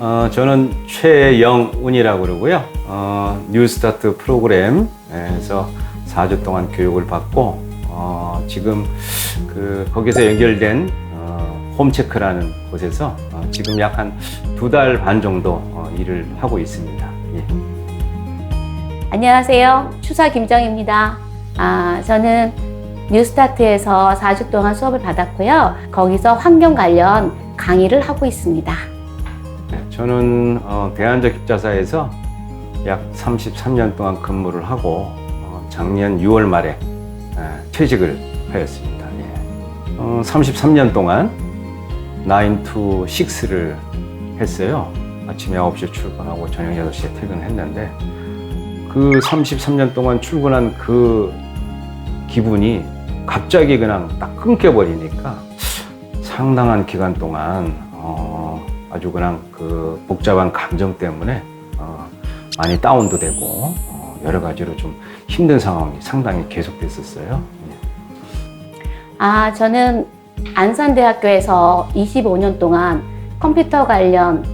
어, 저는 최영운이라고 그러고요. 어, 뉴스타트 프로그램에서 4주 동안 교육을 받고 어, 지금 그 거기서 연결된 어, 홈체크라는 곳에서 어, 지금 약 한 두 달 반 정도 어, 일을 하고 있습니다. 예. 안녕하세요. 추사 김정입니다. 아, 저는 뉴스타트에서 4주 동안 수업을 받았고요. 거기서 환경 관련 강의를 하고 있습니다. 네, 저는 어, 대한적입자사에서 약 33년 동안 근무를 하고 어, 작년 6월 말에 에, 퇴직을 하였습니다. 예. 어, 33년 동안 9 to 6를 했어요. 아침에 9시에 출근하고 저녁 8시에 퇴근했는데 그 33년 동안 출근한 그 기분이 갑자기 그냥 딱 끊겨버리니까 상당한 기간 동안 어, 아주 그냥 그 복잡한 감정 때문에 어, 많이 다운도 되고 어, 여러 가지로 좀 힘든 상황이 상당히 계속됐었어요. 예. 아, 저는 안산대학교에서 25년 동안 컴퓨터 관련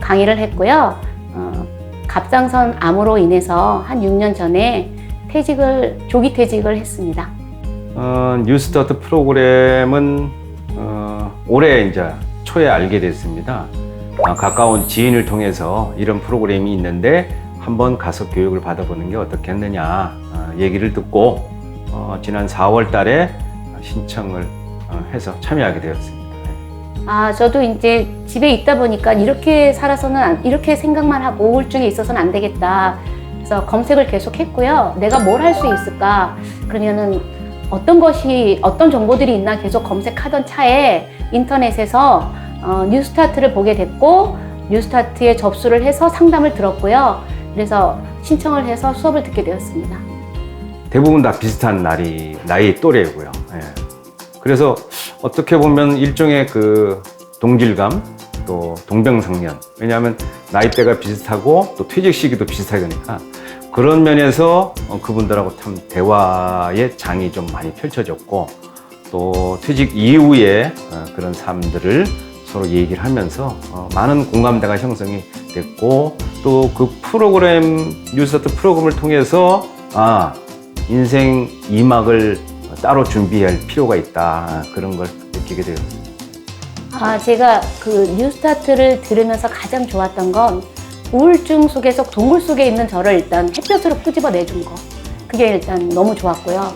강의를 했고요. 어, 갑상선 암으로 인해서 한 6년 전에 퇴직을, 조기 퇴직을 했습니다. 어, 뉴스타트 프로그램은 어, 올해 이제 초에 알게 됐습니다. 아, 가까운 지인을 통해서 이런 프로그램이 있는데 한번 가서 교육을 받아보는 게 어떻겠느냐 아, 얘기를 듣고 어, 지난 4월 달에 신청을 어, 해서 참여하게 되었습니다. 아, 저도 이제 집에 있다 보니까 이렇게 살아서는, 안- 이렇게 생각만 하고 우울증에 있어서는 안 되겠다. 그래서 검색을 계속 했고요. 내가 뭘 할 수 있을까? 그러면은 어떤 것이, 어떤 정보들이 있나 계속 검색하던 차에 인터넷에서 어, 뉴스타트를 보게 됐고, 뉴스타트에 접수를 해서 상담을 들었고요. 그래서 신청을 해서 수업을 듣게 되었습니다. 대부분 다 비슷한 나이, 나이 또래고요. 예. 그래서 어떻게 보면 일종의 그 동질감 또 동병상련. 왜냐하면 나이대가 비슷하고 또 퇴직 시기도 비슷하니까 그런 면에서 어, 그분들하고 참 대화의 장이 좀 많이 펼쳐졌고 또 퇴직 이후에 어, 그런 삶들을 서로 얘기를 하면서 어, 많은 공감대가 형성이 됐고 또 그 프로그램 뉴스타트 프로그램을 통해서 아 인생 2막을 따로 준비할 필요가 있다 그런 걸 느끼게 되었습니다. 아, 제가 그 뉴스타트를 들으면서 가장 좋았던 건 우울증 속에서 동굴 속에 있는 저를 일단 햇볕으로 끄집어 내준 거. 그게 일단 너무 좋았고요.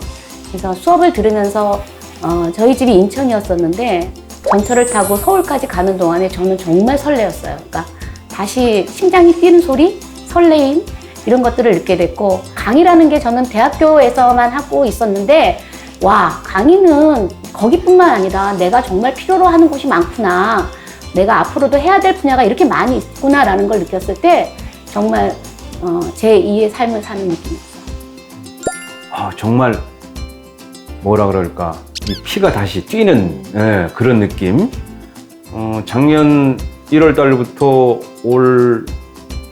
그래서 수업을 들으면서 어, 저희 집이 인천이었었는데 전철을 타고 서울까지 가는 동안에 저는 정말 설레었어요. 그러니까 다시 심장이 뛰는 소리, 설레임 이런 것들을 느끼게 됐고 강의라는 게 저는 대학교에서만 하고 있었는데 와 강의는 거기뿐만 아니라 내가 정말 필요로 하는 곳이 많구나 내가 앞으로도 해야 될 분야가 이렇게 많이 있구나라는 걸 느꼈을 때 정말 어, 제 2의 삶을 사는 느낌이었어요. 아 정말 뭐라 그럴까 이 피가 다시 뛰는 예, 그런 느낌. 어, 작년 1월 달부터 올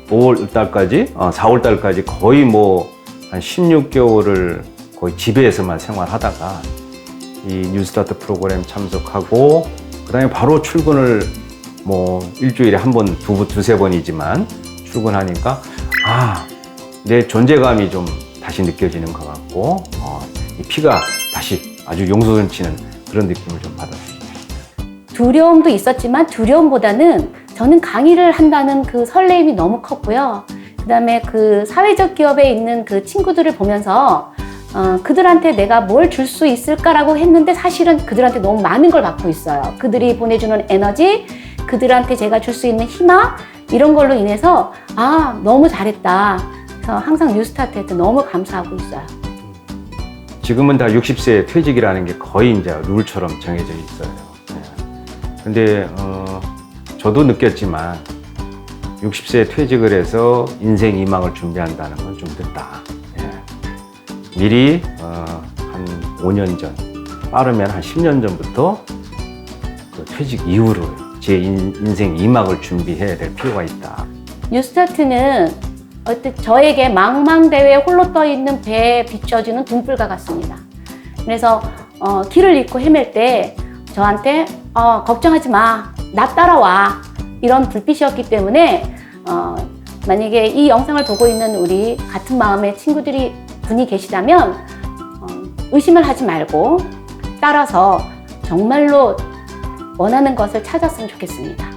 5월 달까지, 어, 4월 달까지 거의 뭐 한 16개월을 거의 집에서만 생활하다가 이 뉴스타트 프로그램 참석하고 그다음에 바로 출근을 뭐 일주일에 한 번, 두 번, 두세 번이지만 출근하니까 아, 내 존재감이 좀 다시 느껴지는 것 같고 어, 이 피가 다시 아주 용솟음치는 그런 느낌을 좀 받았습니다. 두려움도 있었지만 두려움보다는 저는 강의를 한다는 그 설레임이 너무 컸고요. 그 다음에 그 사회적 기업에 있는 그 친구들을 보면서 어, 그들한테 내가 뭘 줄 수 있을까라고 했는데 사실은 그들한테 너무 많은 걸 받고 있어요. 그들이 보내주는 에너지, 그들한테 제가 줄 수 있는 희망, 이런 걸로 인해서 아, 너무 잘했다. 그래서 항상 뉴스타트에 너무 감사하고 있어요. 지금은 다 60세 퇴직이라는 게 거의 이제 룰처럼 정해져 있어요. 예. 근데 어, 저도 느꼈지만 60세 퇴직을 해서 인생 이막을 준비한다는 건 좀 늦다. 예. 미리 어, 한 5년 전, 빠르면 한 10년 전부터 그 퇴직 이후로 제 인, 인생 이막을 준비해야 될 필요가 있다. 뉴스타트는 어때 저에게 망망대해에 홀로 떠 있는 배에 비춰주는 등불과 같습니다. 그래서 어, 길을 잃고 헤맬 때 저한테 어, 걱정하지 마, 나 따라와. 이런 불빛이었기 때문에 어, 만약에 이 영상을 보고 있는 우리 같은 마음의 친구들이 분이 계시다면 어, 의심을 하지 말고 따라서 정말로 원하는 것을 찾았으면 좋겠습니다.